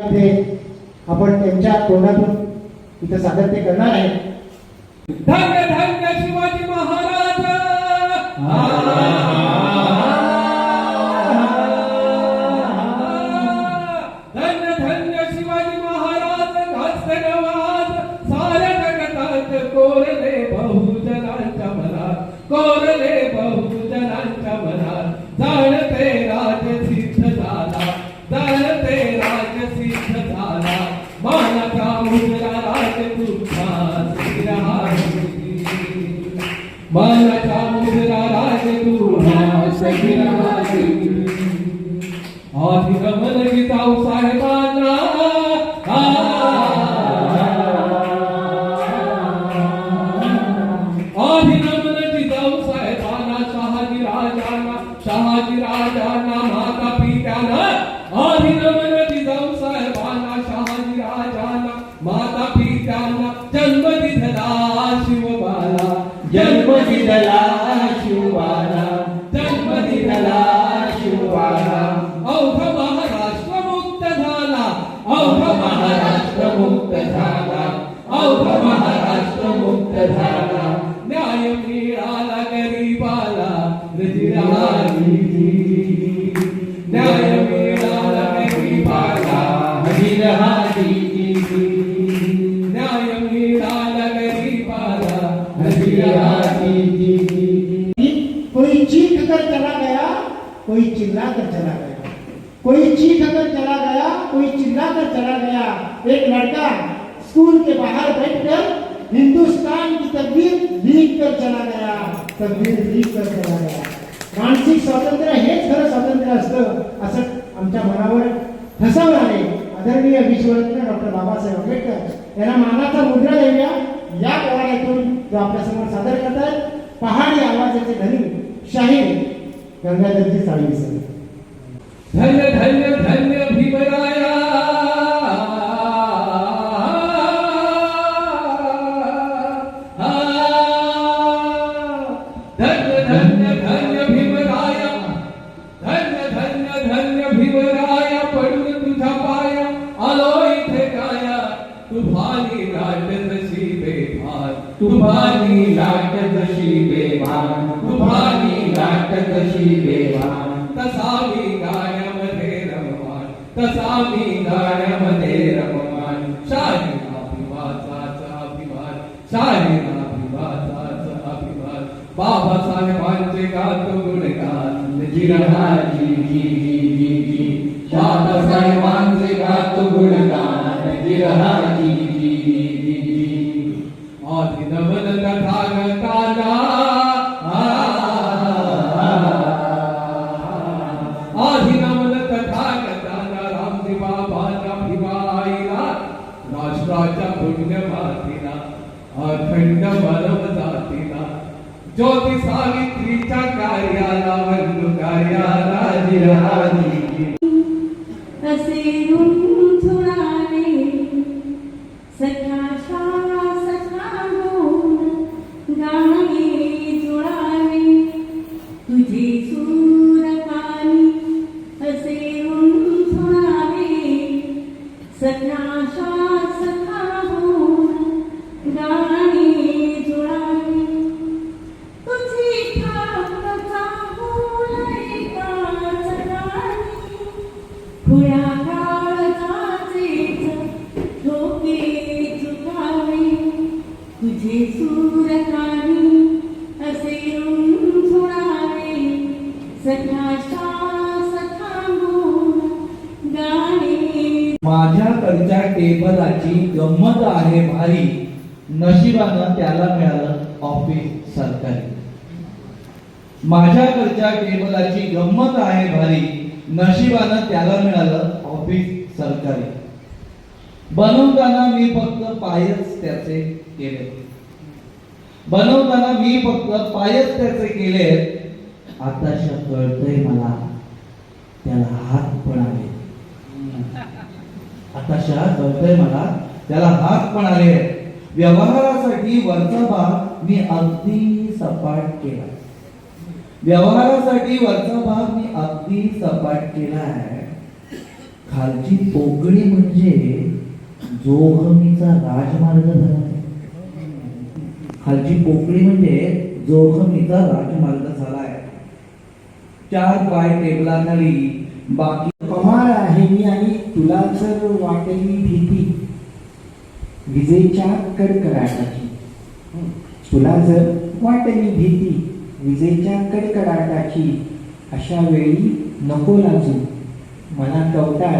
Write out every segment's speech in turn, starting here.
मध्ये आपण त्यांच्या तोंडातून इथं सादर ते करणार आहे. धन्य धन्य शिवाजी महाराज! कोई चीख कर चला गया कोई चिल्ला कर चला गया। कोई चीख कर चला गया कोई चिल्ला कर चला गया। एक लड़का स्कूल के बाहर बैठकर हिंदुस्तान की तकबीर लिख कर चला गया तकबीर लिख कर चला गया। मानसिक स्वातंत्र्य हेच खरं स्वातंत्र्य असतं असं आमच्या मनावर ठसवलं आहे आदरणीय विश्वरत्न डॉक्टर बाबासाहेब आंबेडकर यांना मानाचा मुद्रा देऊया. या पोवाड्यातून जो आपल्यासमोर सादर करतात पहाडी आवाजाचे धनी शाहीर गंगाधरजी साळवी सर. धन्य धन्य धन्य भीमराया स्वामी गाण्यामध्ये रममान. शाही अभिवासाचा अभिमान शाही अभिवासाचा अभिमान बाबा साहेबांचे गातो गुणगान जिरहाजी जी जी जी जी. बाबासाहेबांचे गातो गुणगान जिरहाजी पुण्य मातीला अखंड मानव जातीला. ज्योती सावित्रीच्या कार्याला वंदू कार्याला जिरहाजी असे रूप टेबलाची गंमत आहे भारी. नशिबानं त्याला मिळालं ऑफिस सरकारी. माझ्याकडच्या टेबलाची गंमत आहे भारी. नशिबानं त्याला मिळालं ऑफिस सरकारी. बनवताना मी फक्त पायच त्याचे केले. बनवताना मी फक्त पायच त्याचे केले. आताशा कळतय मला. त्याला हात पण आले आताशा कळतंय मला. त्याला हात पण आले. व्यवहारासाठी वरचा भाग मी अगदी सपाट केला व्यवहारासाठी वरचा भाग मी अगदी सपाट केला आहे खालची पोकळी म्हणजे जोखमीचा राजमार्ग झाला खालची पोकळी म्हणजे जोखमीचा राजमार्ग झाला आहे चार पाय टेबलाखाली बाकी मी आणि तुला जर वाटली भीती विजेच्या कडकडाटाची तुला जर वाटली भीती विजेच्या कडकडाटाची अशा वेळी नको लाजू. मला कवटाळ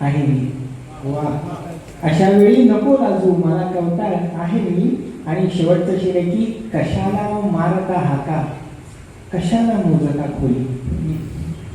आहे मी. वा. अशा वेळी नको लाजू. मला कवटाळ आहे मी. आणि शेवटचं शिरे की कशाला मारता हाका? कशाला मोजता खोली?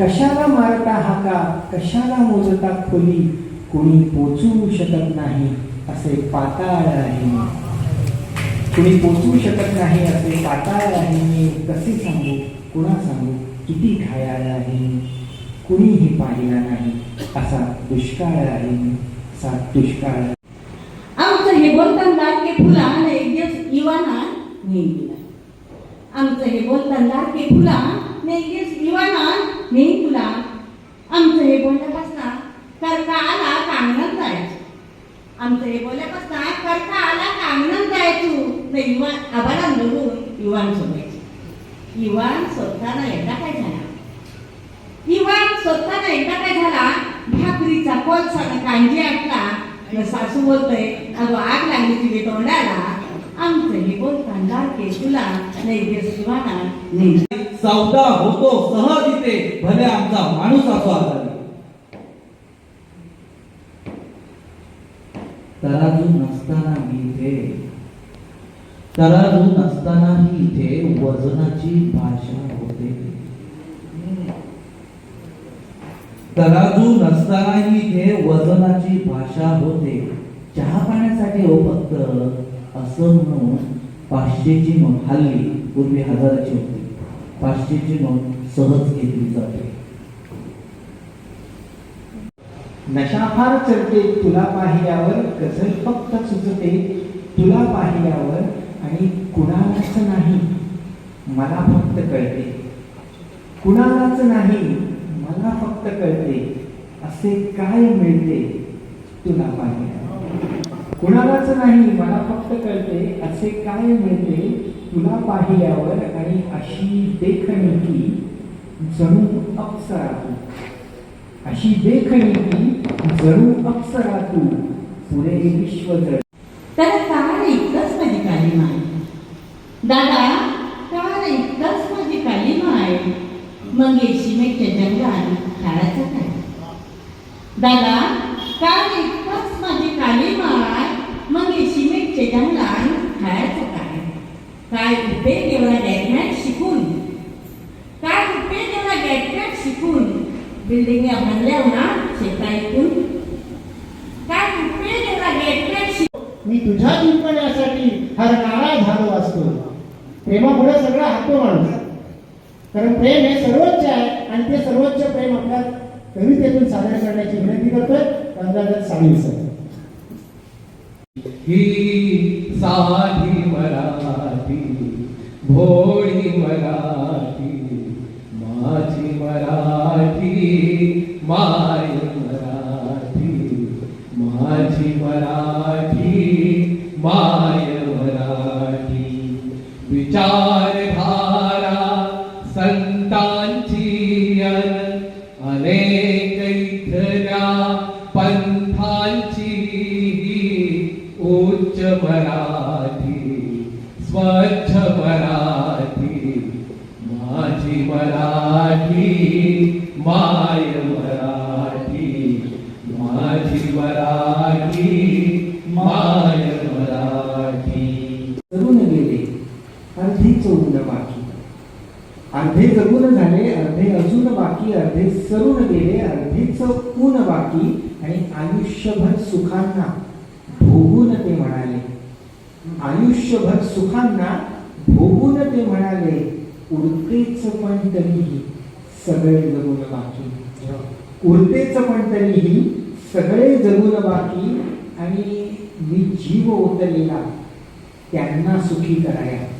कशाला मारता हाका कशाला मोजता खोली? कोणी पोचू शकत नाही असे पाताळ आहे. कोणी पोचू शकत नाही असे पाताळ आहे. मी कसे सांगू? कुणा सांगू? किती घायाळ आहे. कुणीही पाहिला नाही असा दुष्काळ आहे. असा दुष्काळ आमचं हे बोलताना के फुला एक दिवस इवाना नेईन आमचं हे बोलताना के फुला एक दिवस इवाना मी तुला आमचं हे बोलण्यापासना करता आला कांगणात जायचं? आमचं हे बोलल्यापासना करता आला कांगणात जायचो? तर इवान आबाला बघून युवान सोडायचं. इवान स्वतःला एकदा काय झाला? युवान स्वतःला एकदा काय झाला? भाकरीचा कोळसा कांजी आटला सासू बोलतोय अगं आग लागली तुझे तोंडाला. आमचं हे बोलताना के तुला नैद्य शिवाना नाही सावता होतो सहज इथे भले आमचा माणूस असो आजारी. तराजू नसताना मी इथे. तराजू नसतानाही इथे वजनाची भाषा होते. तराजू नसतानाही इथे वजनाची भाषा होते. चहा पाण्यासाठी हो फक्त असं म्हणून पाचशेची हल्ली पूर्वी हजाराची होती. पाचशेची नोंद सहज घेतली जाते. नशा फार चढते तुला पाहिल्यावर गझल फक्त सुचते तुला पाहिल्यावर आणि कुणालाच नाही मला फक्त कळते. कुणालाच नाही मला फक्त कळते. असे काय मिळते तुला पाहिल्यावर? कुणालाच नाही मला फक्त कळते. असे काय मिळते तुला पाहिल्यावर आणि अशी देखणी की जणू अप्सरा तू अशी देखणी की जणू अप्सरा तू पुरे विश्व जळ तर काळ इतकंच माझी काली माय. दादा काळ इतकंच माझी काली माय. मग येशी येशिमेच्या जंगलात खेळायचं काय? दादा काळ इतकंच माझी काली माय मग येशिमेच्या जंगलात खेळायचं काय काय उपयोग एवढा गॅटमॅट शिकून काय उपयोग एवढा गॅटमॅट शिकून बिल्डिंग बांधल्या ना शेता ऐकून काय उपयोग एवढा गॅटमॅट शिकून मी तुझ्या जिंकण्यासाठी हरणारा झालो असतो प्रेमापुढे सगळं हातो माणूस कारण प्रेम हे सर्वोच्च आहे आणि ते सर्वोच्च प्रेम आपल्या कवितेतून सादर करण्याची विनंती करतोय. गंगाधर सांगू सर. ही साधी मराठी भोळी मराठी माझी मराठी माय मराठी माझी मराठी माय मराठी. विचार अर्धे जगून झाले अर्धे अजून बाकी अर्धे सरून गेले अर्धेच ऊन बाकी आणि आयुष्यभर सुखांना भोगून ते म्हणाले. आयुष्यभर सुखांना भोगून ते म्हणाले. उरतेच पण तरीही सगळे जगून बाकी. उरतेच पण तरीही सगळे जगून बाकी आणि मी जीव ओतलेला त्यांना सुखी कराया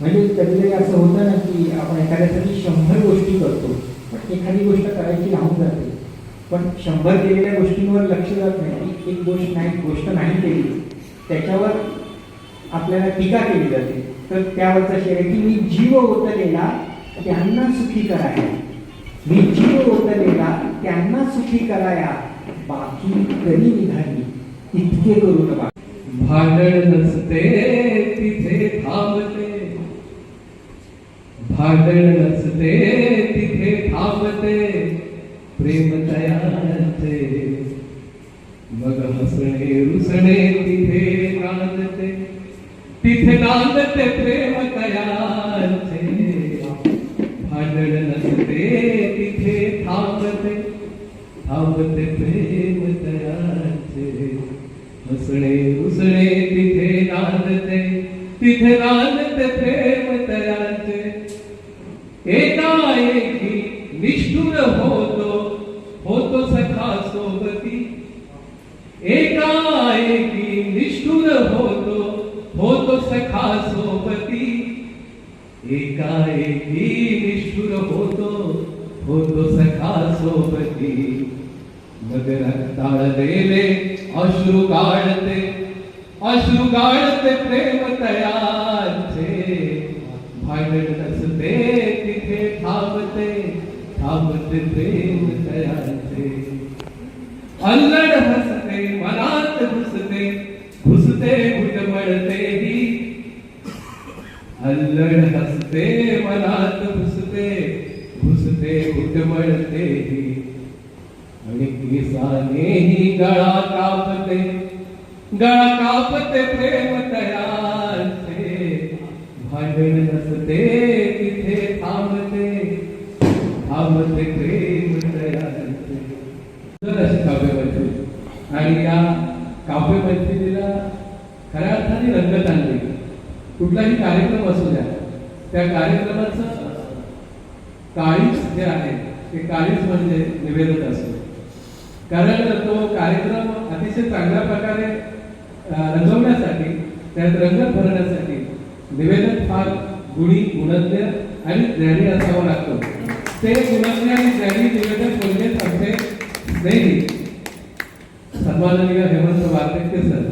म्हणजे कधी कधी असं होतं ना की आपण एखाद्यासाठी शंभर गोष्टी करतो पण एखादी गोष्ट करायची राहून जाते. पण शंभर केलेल्या गोष्टींवर लक्ष जात नाही. एक गोष्ट नाही गोष्ट नाही केली त्याच्यावर आपल्याला टीका केली जाते. तर त्यावरचा शेर आहे की मी जीव ओतलेला त्यांना सुखी कराया मी जीव ओतलेला त्यांना सुखी कराया बाकी कधी निघाली इतके करून नका भांडण नसते. भांडण नसते तिथे थांबते, प्रेम तयाचे मग हसणे, रुसणे, तिथे नांदते. तिथे नांदते, प्रेम तयाचे भांडण नसते, तिथे थांबते. थांबते, प्रेम तयाचे हसणे उसणे तिथे नांदते. तिथे नांदते, प्रेम तयाचे दूर होतो होतो सखा सोबती। एकाएकी निष्ठुर होतो होतो सखा सोबती। एकाएकी निष्ठुर होतो होतो सखा सोबती। मग रक्ताळलेले अश्रू गाळते अश्रू गाळते प्रेम तयाचे भांडण नसते तिथे थांबते थांबते प्रेम तयाचे अल्लड हसते मनात घुसते घुसते घुटमळते ही। अल्लड हसते मनात घुसते घुसते घुटमळते ही। आणि केसानेही गळा कापते गळा कापते प्रेम तयाचे भांडण नसते तिथे थांबते थांबते प्रेम सुंदर अशी आणि या काव्यमैत्रीला खऱ्या अर्थाने रंगत आणली. कुठलाही कार्यक्रम असू द्या त्या कार्यक्रमाचं काळीच जे आहे. ते काळीच म्हणजे निवेदन असतो. कारण तो कार्यक्रम अतिशय चांगल्या प्रकारे रंगवण्यासाठी त्यात रंगत भरण्यासाठी निवेदन फार गुणी गुणज्ञ आणि ज्ञानी असावं लागतो. ते गुणज्ञ आणि ज्ञानी निवेदन म्हणजेच आमचे नाही सन्माननीय हेमंत वार्तेकर सर.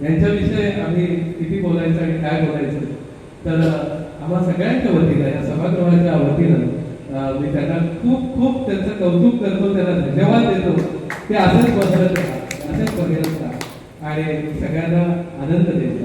यांच्याविषयी आम्ही किती बोलायचं आणि काय बोलायचं तर आम्हा सगळ्यांच्या वतीनं या सभागृहाच्या वतीनं मी त्यांना खूप खूप त्यांचं कौतुक करतो त्यांना धन्यवाद देतो. ते असंच बसत असेच बघत आणि सगळ्यांना आनंद देत